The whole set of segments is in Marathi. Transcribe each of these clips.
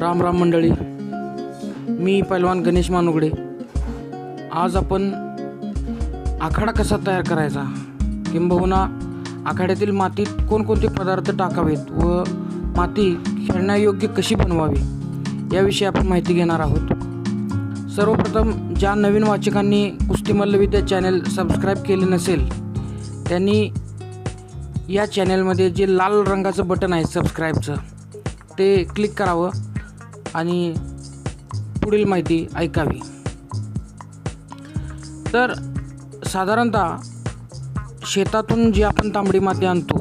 राम राम मंडळी. मी पैलवान गणेश मानुगडे. आज आपण आखाडा कसा तयार करायचा? किंबहुना आखाड्यातील मातीत कोणकोणते पदार्थ टाकावेत व माती खेळण्यायोग्य कशी बनवावी याविषयी आपण माहिती घेणार आहोत. सर्वप्रथम ज्या नवीन वाचकांनी कुस्ती मल्लविद्या चॅनल सबस्क्राईब केले नसेल त्यांनी या चॅनलमध्ये जे लाल रंगाचं बटन आहे सबस्क्राईबचं ते क्लिक करावं. आणि पुढील माहिती ऐकावी. तर साधारणतः शेतातून जी आपण तांबडी माती आणतो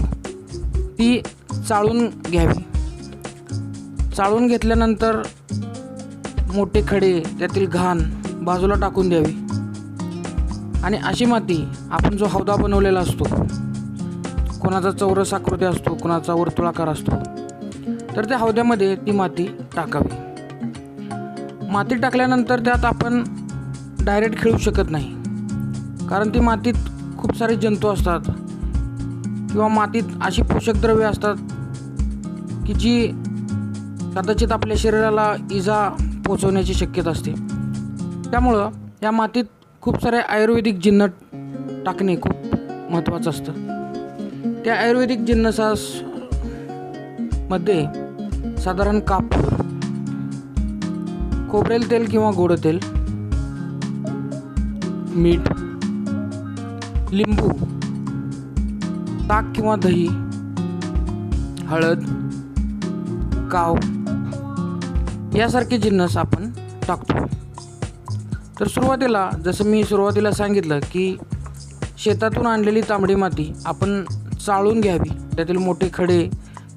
ती चाळून घ्यावी. चाळून घेतल्यानंतर मोठे खडे त्यातील घाण बाजूला टाकून द्यावी. आणि अशी माती आपण जो हौदा बनवलेला असतो कोणाचा चौरस आकृती असतो कोणाचा वर्तुळाकार असतो तर त्या हौद्यामध्ये ती माती टाकावी. माती टाकल्यानंतर त्यात आपण डायरेक्ट खेळू शकत नाही. कारण ती मातीत खूप सारे जंतू असतात. किंवा मातीत अशी पोषक द्रव्ये असतात की जी कदाचित आपल्या शरीराला इजा पोचवण्याची शक्यता असते. त्यामुळं या मातीत खूप सारे आयुर्वेदिक जिन्नस टाकणे खूप महत्त्वाचं असतं. त्या आयुर्वेदिक जिन्नसासमध्ये साधारण कापूर खोबरेल तेल किंवा गोड तेल मीठ लिंबू ताक किंवा दही हळद काव यासारखे जिन्नस आपण टाकतो. तर सुरुवातीला जसं मी सुरुवातीला सांगितलं की शेतातून आणलेली तांबडी माती आपण चाळून घ्यावी. त्यातील मोठे खडे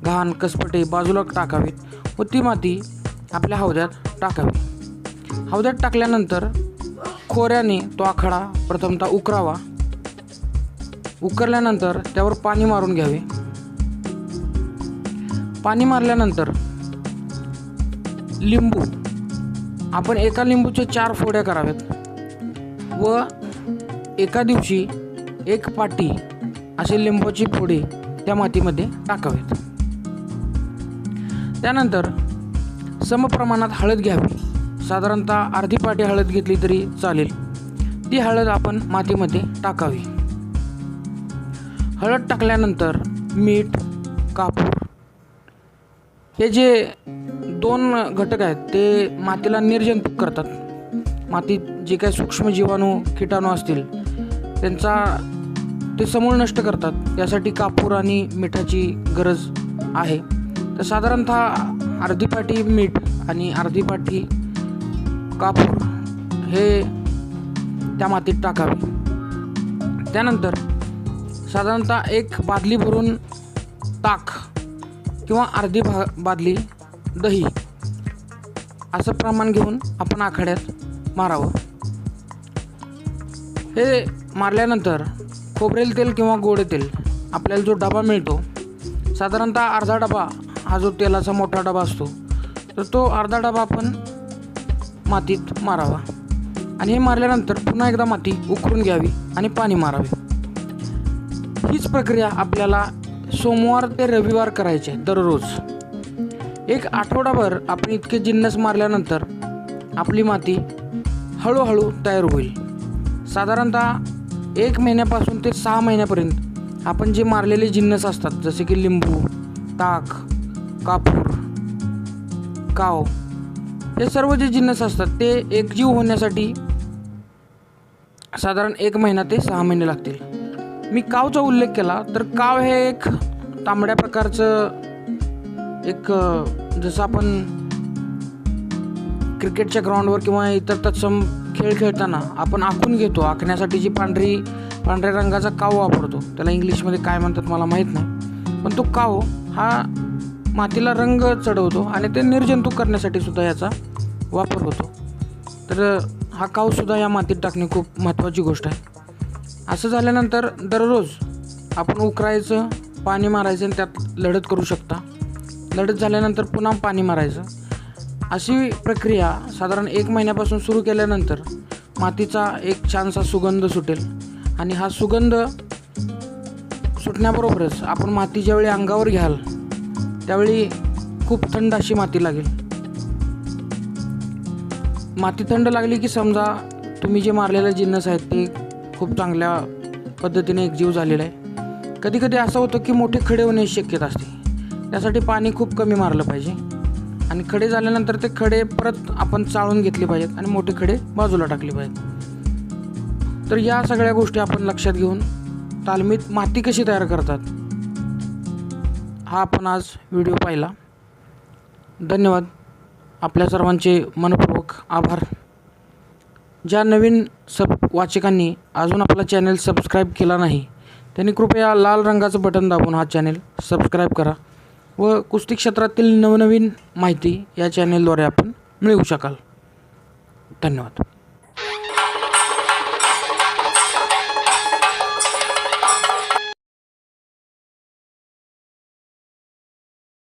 घाण कसपटे बाजूला टाकावीत व ती माती आपल्या हौद्यात टाकावी. हौद्यात टाकल्यानंतर खोऱ्याने तो आखाडा प्रथमतः उकरावा. उकरल्यानंतर त्यावर पाणी मारून घ्यावे. पाणी मारल्यानंतर लिंबू. आपण एका लिंबूच्या चार फोड्या कराव्यात व एका दिवशी एक पाटी असे लिंबाची फोडे त्या मातीमध्ये टाकावेत. त्यानंतर समप्रमाणात हळद घ्यावी. साधारणतः अर्धी पाटी हळद घेतली तरी चालेल. ती हळद आपण मातीमध्ये टाकावी. हळद टाकल्यानंतर मीठ कापूर हे जे दोन घटक आहेत ते मातीला निर्जंतुक करतात. मातीत जे काही सूक्ष्म जीवाणू किटाणू असतील त्यांचा ते समूळ नष्ट करतात. यासाठी कापूर आणि मिठाची गरज आहे. तर साधारणतः अर्धी पाटी मीठ आणि अर्धी पाटी कापूर हे त्या मातीत टाकावे. त्यानंतर साधारणतः एक बादली भरून ताक किंवा अर्धी भा बादली दही असं प्रमाण घेऊन आपण आखाड्यात मारावं. हे मारल्यानंतर खोबरेल तेल किंवा गोड तेल आपल्याला जो डबा मिळतो साधारणतः अर्धा डबा हा जो तेलाचा मोठा डबा असतो तर तो अर्धा डबा आपण मातीत मारावा. आणि हे मारल्यानंतर पुन्हा एकदा माती उकरून घ्यावी आणि पाणी मारावे. हीच प्रक्रिया आपल्याला सोमवार ते रविवार करायचे दररोज. एक आठवडाभर आपण इतके जिन्नस मारल्यानंतर आपली माती हळूहळू तयार होईल. साधारणतः एक महिन्यापासून ते सहा महिन्यापर्यंत आपण जे मारलेले जिन्नस असतात जसे की लिंबू ताक कापूर काव. हे सर्व जे जिन्नस असतात ते एकजीव होण्यासाठी साधारण एक महिना ते सहा महिने लागतील. मी कावचा उल्लेख केला तर काव हे एक तांबड्या प्रकारचं एक जसं आपण क्रिकेटच्या ग्राउंडवर किंवा इतर तत्सम खेळ खेळताना आपण आखून घेतो आखण्यासाठी जी पांढरी पांढऱ्या रंगाचा काव वापरतो. त्याला इंग्लिशमध्ये काय म्हणतात मला माहीत नाही. पण तो काव हा मातीला रंग चढवतो आणि ते निर्जंतुक करण्यासाठी सुद्धा याचा वापर होतो. तर हा कावसुद्धा या मातीत टाकणे खूप महत्त्वाची गोष्ट आहे. असं झाल्यानंतर दररोज आपण उकरायचं पाणी मारायचं आणि त्यात लढत करू शकता. लढत झाल्यानंतर पुन्हा पाणी मारायचं. अशी प्रक्रिया साधारण एक महिन्यापासून सुरू केल्यानंतर मातीचा एक छानसा सुगंध सुटेल आणि हा सुगंध सुटण्याबरोबरच आपण माती ज्यावेळी अंगावर घ्याल त्यावेळी खूप थंड अशी माती लागेल. माती थंड लागली की समजा तुम्ही जे मारलेलं जिन्नस आहेत ते खूप चांगल्या पद्धतीने एकजीव झालेला आहे. कधी कधी असं होतं की मोठे खडे होण्याची शक्यता असते. त्यासाठी पाणी खूप कमी मारलं पाहिजे. आणि खडे झाल्यानंतर ते खडे परत आपण चाळून घेतले पाहिजेत आणि मोठे खडे बाजूला टाकले पाहिजेत. तर या सगळ्या गोष्टी आपण लक्षात घेऊन तालमीत माती कशी तयार करतात? हा आपण आज व्हिडिओ पाहिला. धन्यवाद. आपल्या सर्वांचे मनपूर्वक आभार. ज्या नवीन सब वाचकांनी अजून आपला चॅनल सबस्क्राईब केला नाही त्यांनी कृपया लाल रंगाचं बटन दाबून हा चॅनल सबस्क्राईब करा व कुस्ती क्षेत्रातील नवनवीन माहिती या चॅनेलद्वारे आपण मिळवू शकाल. धन्यवाद.